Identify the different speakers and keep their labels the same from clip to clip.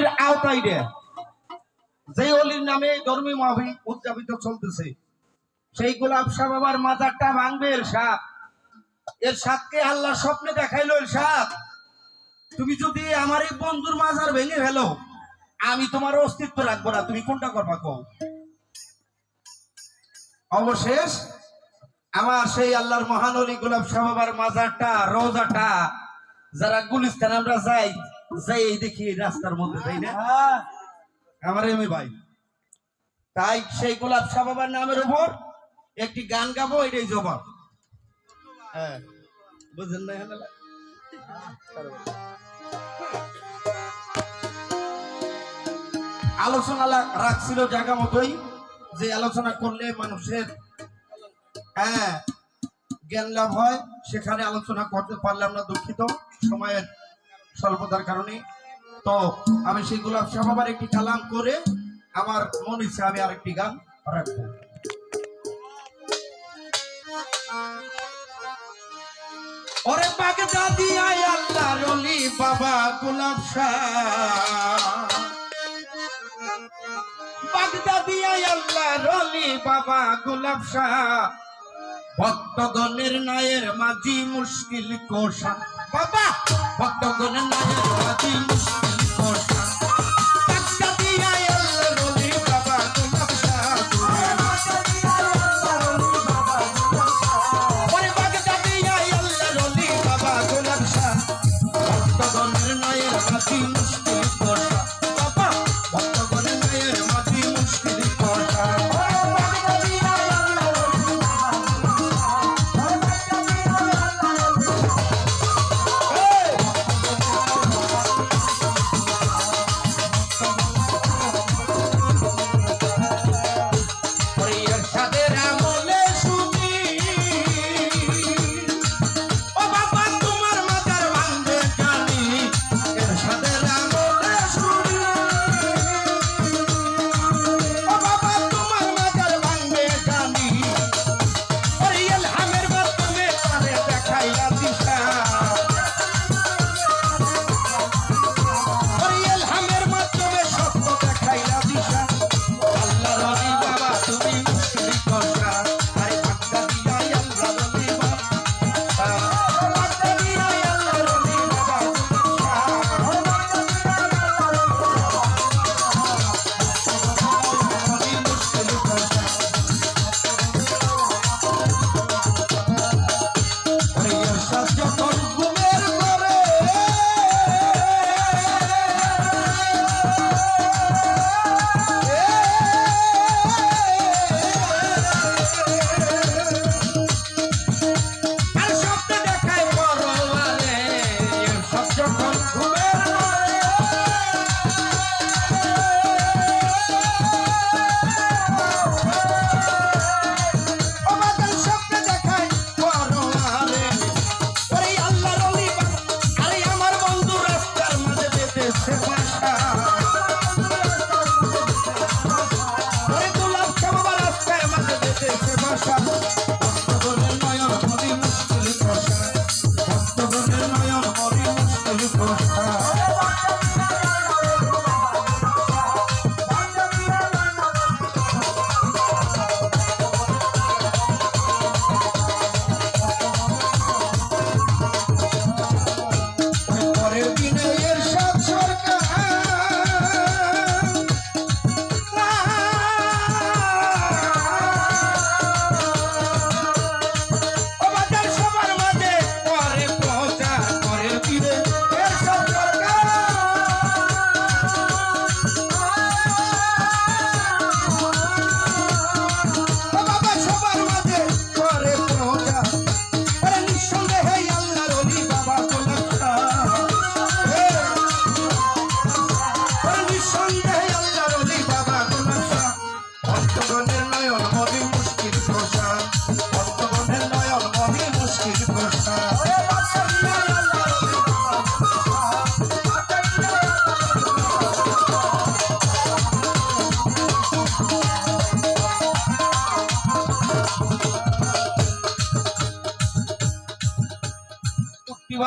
Speaker 1: অলির আওতায় রে যে অলির নামে ধর্মী মাহফিল উদযাপিত চলতেছে। সেই গোলাপ শাহ বাবার মাজারটা ভাঙবে এর সাপ। এর সাপকে আল্লাহ স্বপ্নে দেখাইলো এর সাপ। তুমি যদি আমার এই বন্ধুর মাজার ভেঙে ফেলো, আমি তোমার অস্তিত্ব রাখব না। তুমি কোনটা করবা কও? অবশেষ, আমার সেই আল্লাহর মহান অলি গোলাপ শাহ বাবার মাজারটা, রোজাটা, যারা গুলিস্তান আমরা যাই যাই দেখি রাস্তার মধ্যে, তাই না? আমার ভাই। তাই সেই গোলাপ শাহ বাবার নামের উপর একটি গান গাবো, এটাই জবাব। হ্যাঁ। না? আলোচনা রাখছিল জায়গা মতোই, যে আলোচনা করলে মানুষের হ্যাঁ জ্ঞান লাভ হয়, সেখানে আলোচনা করতে পারলাম না দুঃখিত। সময়ের স্বল্পতার কারণে। তো আমি সেই গোলাপ সাহাবার একটি কালাম করে আমার মন ইচ্ছে আমি আরেকটি গান রাখব। ওরে বাগদাদি আয় আল্লাহ রলি বাবা গোলাপ শাহ। বাগদাদি আয় আল্লাহ রলি বাবা গোলাপ শাহ। ভক্তগণের নায়ের মাঝি মুশকিল কোষা। বাবা ভক্তগণের নায়ের মাঝি মুশকিল কোষা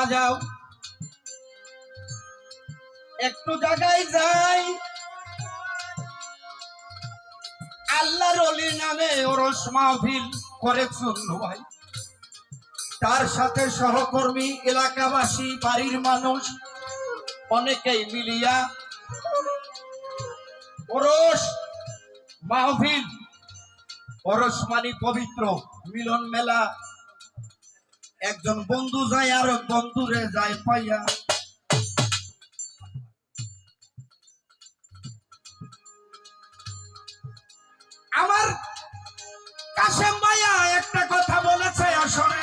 Speaker 1: উঠতি বাজাও একটু জায়গায় যাই। আল্লাহর অলি নামে ওরস মাহফিল করে চুন্নু ভাই তার সাথে সহকর্মী, এলাকাবাসী, বাড়ির মানুষ, অনেকেই মিলিয়া ওরস মাহফিল, ওরস মানি পবিত্র মিলন মেলা একজন বন্ধু যায় আর বন্ধুরে যায় পাইয়া। আমার কাশেম ভাইয়া একটা কথা বলেছে আসলে।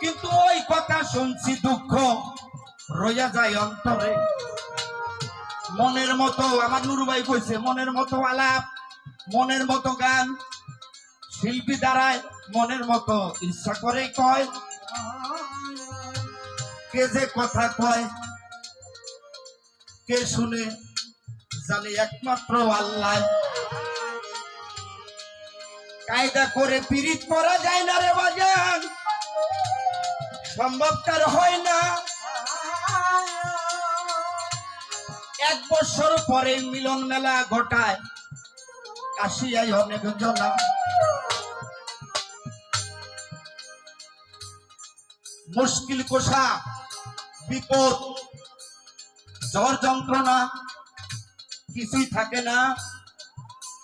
Speaker 1: কিন্তু ওই কথা শুনছি দুঃখ রইয়া যায় অন্তরে। মনের মতো, আমার নুরু ভাই কইছে, মনের মতো আলাপ, মনের মতো গান। শিল্পী দ্বারায় মনের মতো ইচ্ছা করে কয়। কে যে কথা কয়, কে শুনে জানে একমাত্র আল্লাহ। কায়দা করে পীড়িত করা যায় না রে বাজান সম্ভবকার হয় না। এক বছর পরে মিলন মেলা ঘটায় আসিয়াই অনেক জনা মুশকিল কোষা, বিপদ, জ্বর যন্ত্রণা, কিছুই থাকে না।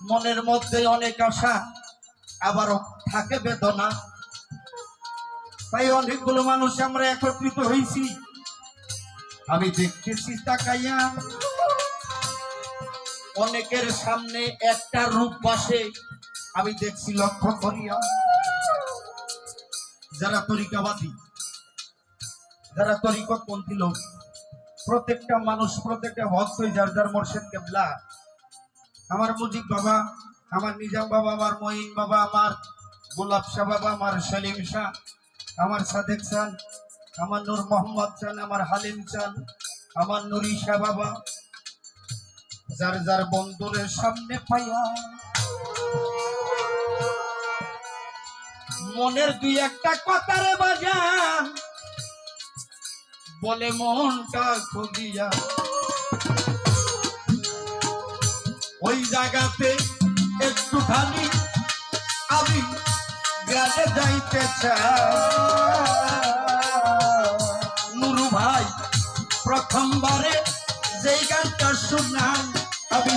Speaker 1: মনের মধ্যে অনেক আশা, আবারও থাকে বেদনা। তাই অনেকগুলো মানুষ আমরা একত্রিত হয়েছি আমি দেখতেছি, তাকাইয়া অনেকের সামনে একটা রূপ বসে। আমি দেখছি লক্ষ্য করিয়া, যারা তরিকাবাদী যারা তরিকতপন্থী লোক, প্রত্যেকটা মানুষ, প্রত্যেকটা ভক্তই যার যার মোর্শেদ কেবলা। আমার মুজিব বাবা, আমার নিজাম বাবা, আমার মঈন বাবা, আমার গোলাপ শাহ বাবা, আমার সেলিম শাহ, আমার সাদেক চান আমার নূর মোহাম্মদ চান আমার হালিম চান আমার নুরি শাহ বাবা। যার যার বন্ধুরের সামনে পাইয়া মনের দুই একটা কথারে বাজান বলে মনটা খুলিয়া ওই জায়গাতে একটু খালি আমি গানে যাইতে নুরু ভাই, প্রথমবারে যেই গানটা শুনলাম, আমি